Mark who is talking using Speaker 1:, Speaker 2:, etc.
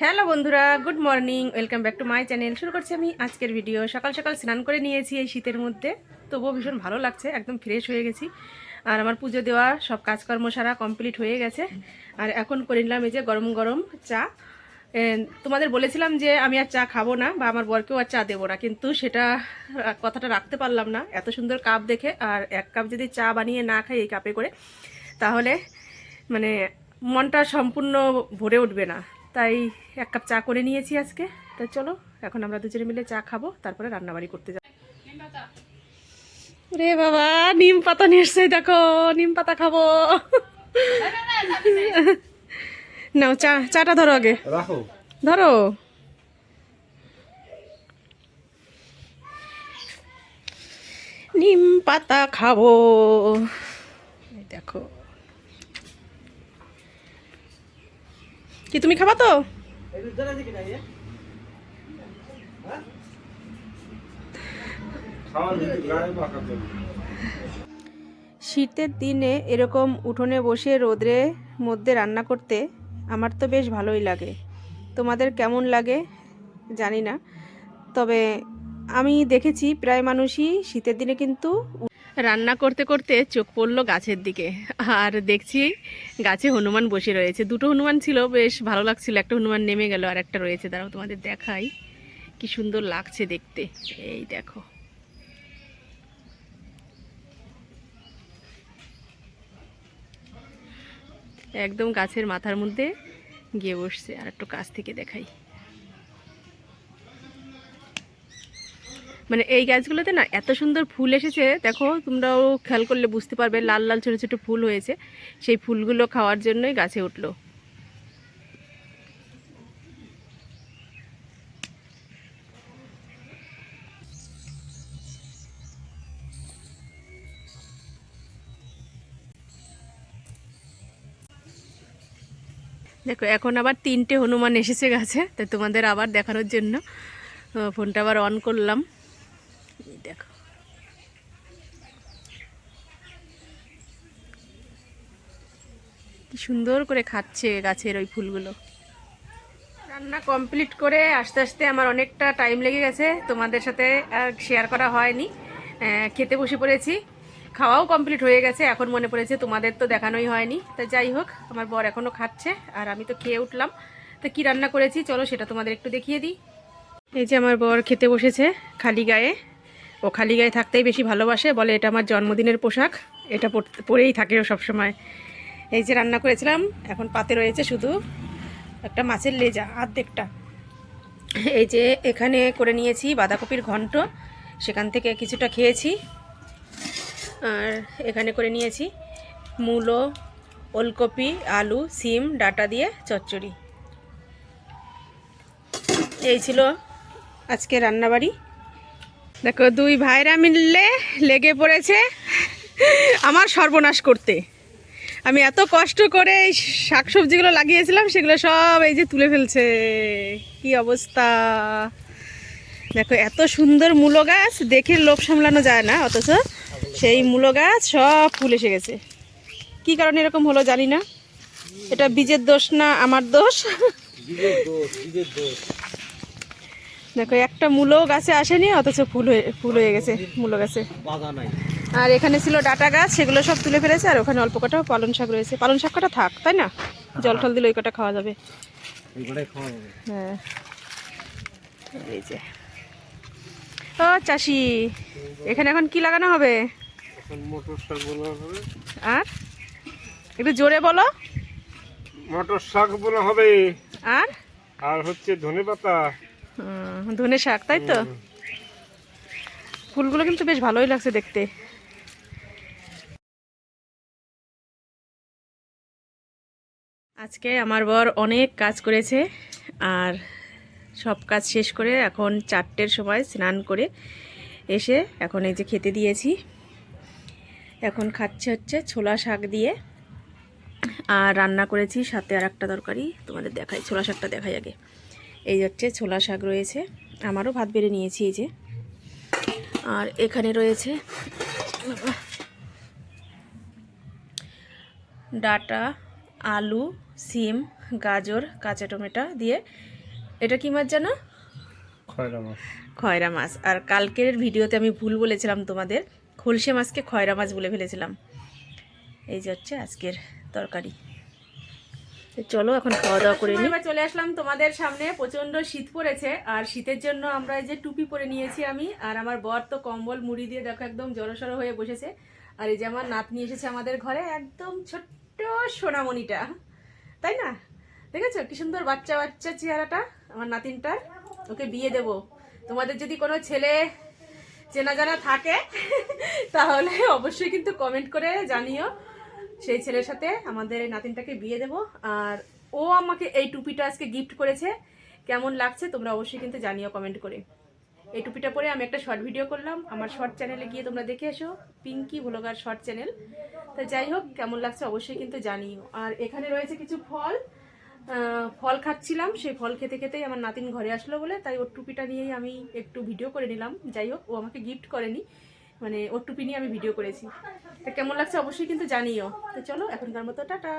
Speaker 1: Hello বন্ধুরা, good morning, welcome back to my channel. শুরু করছি আমি আজকের ভিডিও। সকাল সকাল স্নান করে নিয়েছি এই শীতের মধ্যে, তবুও ভীষণ ভালো লাগছে, একদম ফ্রেশ হয়ে গেছি। আর আমার পুজো দেওয়া, সব কাজকর্ম সারা কমপ্লিট হয়ে গেছে। আর এখন করে নিলাম এই যে গরম গরম চা। তোমাদের বলেছিলাম যে আমি আর চা খাব না, বা আমার বরকেও আর চা দেবো না, কিন্তু সেটা কথাটা রাখতে পারলাম না। এত সুন্দর কাপ দেখে, আর এক কাপ যদি চা বানিয়ে না খাই এই কাপে করে, তাহলে মানে মনটা সম্পূর্ণ ভরে উঠবে না। তাই এক কাপ চা করে নিয়েছি আজকে। তাই চলো এখন আমরা দুজনে মিলে চা খাব তারপরে রান্নাবাড়ি করতে যাব। রে বাবা নিম পাতা নিয়ে এসছে দেখো নিম পাতা খাব। নাও চা চাটা ধরো আগে।
Speaker 2: রাখো।
Speaker 1: ধরো। নিম পাতা খাব। দেখো। কি তুমি খাবা তো? শীতের দিনে এরকম উঠোনে বসে রোদ্রে মধ্যে রান্না করতে আমার তো বেশ ভালোই লাগে। তোমাদের কেমন লাগে? জানি না। তবে আমি দেখেছি প্রায় মানুষই শীতের দিনে কিন্তু রান্না করতে করতে চোখ পড়ল গাছের দিকে। আর দেখছি গাছে হনুমান বসে রয়েছে। দুটো হনুমান ছিল, বেশ ভালো লাগছিল। একটা হনুমান নেমে গেল আর একটা রয়েছে। দাঁড়াও, তোমাদের দেখাই। কি সুন্দর লাগছে দেখতে। এই দেখো। একদম গাছের মাথার মধ্যে গিয়ে বসছে। আর একটু কাছ থেকে দেখাই। মানে এই গাছগুলোতে না এত সুন্দর ফুল এসেছে, দেখো তোমরাও খেয়াল করলে বুঝতে পারবে, লাল লাল, ছোটো ছোটো ফুল হয়েছে। সেই ফুলগুলো খাওয়ার জন্যই গাছে উঠল। দেখো, এখন আবার তিনটে হনুমান এসেছে গাছে তো তোমাদের আবার দেখানোর জন্য। ফোনটা আবার অন করলাম। দেখো। কি সুন্দর করে খাচ্ছে গাছের ওই ফুলগুলো। রান্না কমপ্লিট করে আস্তে আস্তে আমার অনেকটা টাইম লেগে গেছে, তোমাদের সাথে শেয়ার করা হয়নি। খেতে বসে পড়েছি। খাওয়াও কমপ্লিট হয়ে গেছে, এখন মনে পড়েছে তোমাদের তো দেখানোই হয়নি। তা যাই হোক, আমার বর এখনও খাচ্ছে আর আমি তো খেয়ে উঠলাম। তো কি রান্না করেছি চলো সেটা তোমাদের একটু দেখিয়ে দিই। এই যে আমার বর খেতে বসেছে খালি গায়ে। ও খালি গায়ে থাকতেই বেশি ভালোবাসে, বলে এটা আমার জন্মদিনের পোশাক। এটা পরেই থাকে ও সবসময়। এই যে রান্না করেছিলাম, এখন পাতে রয়েছে শুধু একটা মাছের লেজা, আর্ধেকটা। এই যে এখানে করে নিয়েছি বাঁধাকপির ঘন্ট, সেখান থেকে কিছুটা খেয়েছি। আর এখানে করে নিয়েছি মূলো, ওলকপি, আলু, সিম, ডাটা দিয়ে চচ্চড়ি। এই ছিল আজকে রান্নাবাড়ি। দেখো, দুই ভাইরা মিললে লেগে পড়েছে আমার সর্বনাশ করতে। আমি এত কষ্ট করে এই শাকসবজিগুলো লাগিয়েছিলাম, সেগুলো সব এই যে তুলে ফেলছে। কি অবস্থা? দেখো, এত সুন্দর মূলো গাছ, দেখে লোভ সামলানো যায় না, অথচ সেই মূলো গাছ সব ফুল এসে গেছে। কি কারণে এরকম হলো জানি না। এটা বীজের দোষ না আমার দোষ
Speaker 2: বীজের দোষ বীজের দোষ
Speaker 1: দেখো একটা মূলো গাছে আসেনি অথচ ফুল হয়ে ফুল হয়ে গেছে মূলো গাছে। আর এখানে ছিল ডাটা গাছ সেগুলো সব তুলে ফেলেছে আর ওখানে অল্প কটা পালন শাক রয়েছে। পালন শাক কটা থাক তাই না? জল টল দিলে ওই কটা খাওয়া যাবে। হ্যাঁ। এই যে। ও চাষি এখানে এখন কি লাগানো হবে। আর? একটু জোরে বলো।
Speaker 2: মটর শাক বোনা হবে।
Speaker 1: আর?
Speaker 2: আর হচ্ছে ধনে পাতা।
Speaker 1: ধনে শাক তাই তো? ফুলগুলো কিন্তু বেশ ভালোই লাগছে দেখতে। আজকে আমার বর অনেক কাজ করেছে আর সব কাজ শেষ করে এখন চারটের সময় স্নান করে এসে এখন এই যে খেতে দিয়েছি। এখন খাচ্ছে হচ্ছে ছোলা শাক দিয়ে আর রান্না করেছি সাথে আর একটা তরকারি তোমাদের দেখাই ছোলা শাকটা দেখাই আগে। এই হচ্ছে ছোলা শাক রয়েছে। আমারও ভাত বেড়ে নিয়েছি এই যে। আর এখানে রয়েছে ডাটা আলু সিম গাজর কাঁচা টমেটো দিয়ে এটা কি মাছ জানো?
Speaker 2: খয়রা মাছ।
Speaker 1: খয়রা মাছ। আর কালকের ভিডিওতে আমি ভুল বলেছিলাম তোমাদের খলসে মাছকে খয়রা মাছ বলে ফেলেছিলাম। এই যে হচ্ছে আজকের তরকারি। চলো এখন খাওয়া দাওয়া করে নিই চলে আসলাম তোমাদের সামনে। প্রচণ্ড শীত পড়েছে আর শীতের জন্য আমরা এই যে টুপি পরে নিয়েছি আমি আর আমার বর তো কম্বল মুড়ি দিয়ে দেখো একদম জড়সড়ো হয়ে বসেছে। আর এই যে আমার নাতনি এসেছে আমাদের ঘরে একদম ছোট্ট সোনামণিটা। তাই না? দেখেছ? কি সুন্দর বাচ্চা বাচ্চা চেহারাটা আমার নাতিনটার। ওকে বিয়ে দেব। তোমাদের যদি কোনো ছেলে চেনা জানা থাকে তাহলে অবশ্যই কিন্তু কমেন্ট করে জানিও। সেই ছেলের সাথে আমাদের নাতিনটাকে বিয়ে দেব। আর ও আমাকে এই টুপিটা আজকে গিফট করেছে। কেমন লাগছে তোমরা অবশ্যই কিন্তু জানিও কমেন্ট করে। এই টুপিটা পরে আমি একটা শর্ট ভিডিও করলাম। আমার শর্ট চ্যানেলে গিয়ে তোমরা দেখে এসো। পিঙ্কি ভ্লগার শর্ট চ্যানেল তো যাই হোক, কেমন লাগছে অবশ্যই কিন্তু জানিও। আর এখানে রয়েছে কিছু ফল। ফল খাচ্ছিলাম। সেই ফল খেতে খেতেই আমার নাতিন ঘরে আসলো বলে, তাই ওর টুপিটা নিয়েই আমি একটু ভিডিও করে নিলাম। যাই হোক, ও আমাকে গিফট করেনি। মানে ওর টুপি নিয়ে আমি ভিডিও করেছি। তা কেমন লাগছে অবশ্যই কিন্তু জানিও। তো চলো এখনকার মতো, টাটা!